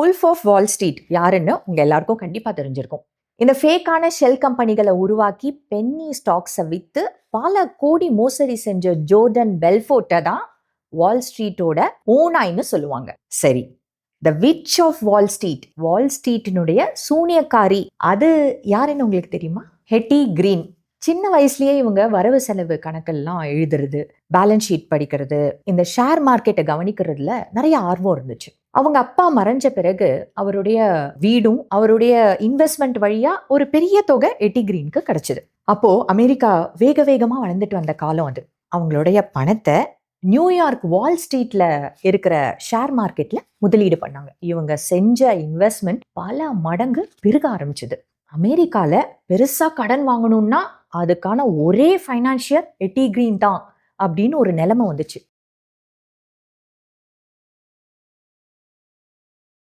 Wolf of Wall street யாருன்னு உங்கள் எல்லாருக்கும் கண்டிப்பாக தெரிஞ்சிருக்கும். இந்த ஃபேக்கான ஷெல் கம்பெனிகளை உருவாக்கி பென்னி ஸ்டாக்ஸை விற்று பல கோடி மோசடி செஞ்ச ஜோர்டன் பெல்ஃபோர்ட்டை தான் வால் ஸ்ட்ரீட்டோட ஓனாய்னு சொல்லுவாங்க. சரி the witch of Wall Street Wall ஸ்ட்ரீட்டினுடைய சூனியக்காரி அது யாருன்னு உங்களுக்கு தெரியுமா? ஹெட்டி கிரீன் சின்ன வயசுலயே இவங்க வரவு செலவு கணக்கெல்லாம் எழுதுறது பேலன்ஸ் ஷீட் படிக்கிறது இந்த ஷேர் மார்க்கெட்டை கவனிக்கிறதுல நிறைய ஆர்வம் இருந்துச்சு. அவங்க அப்பா மறைஞ்ச பிறகு அவருடைய வீடும் அவருடைய இன்வெஸ்ட்மெண்ட் வழியா ஒரு பெரிய தொகை எட்டி கிரீனுக்கு கிடைச்சது. அப்போ அமெரிக்கா வேக வேகமா வளர்ந்துட்டு வந்த காலம் அது. அவங்களுடைய பணத்தை நியூயார்க் வால் ஸ்ட்ரீட்ல இருக்கிற ஷேர் மார்க்கெட்ல முதலீடு பண்ணாங்க. இவங்க செஞ்ச இன்வெஸ்ட்மெண்ட் பல மடங்கு பெருக ஆரம்பிச்சது. அமெரிக்கால பெருசா கடன் வாங்கணும்னா அதுக்கான ஒரே ஃபைனான்சியர் எட்டி கிரீன் தான் அப்படின்னு ஒரு நிலைமை வந்துச்சு.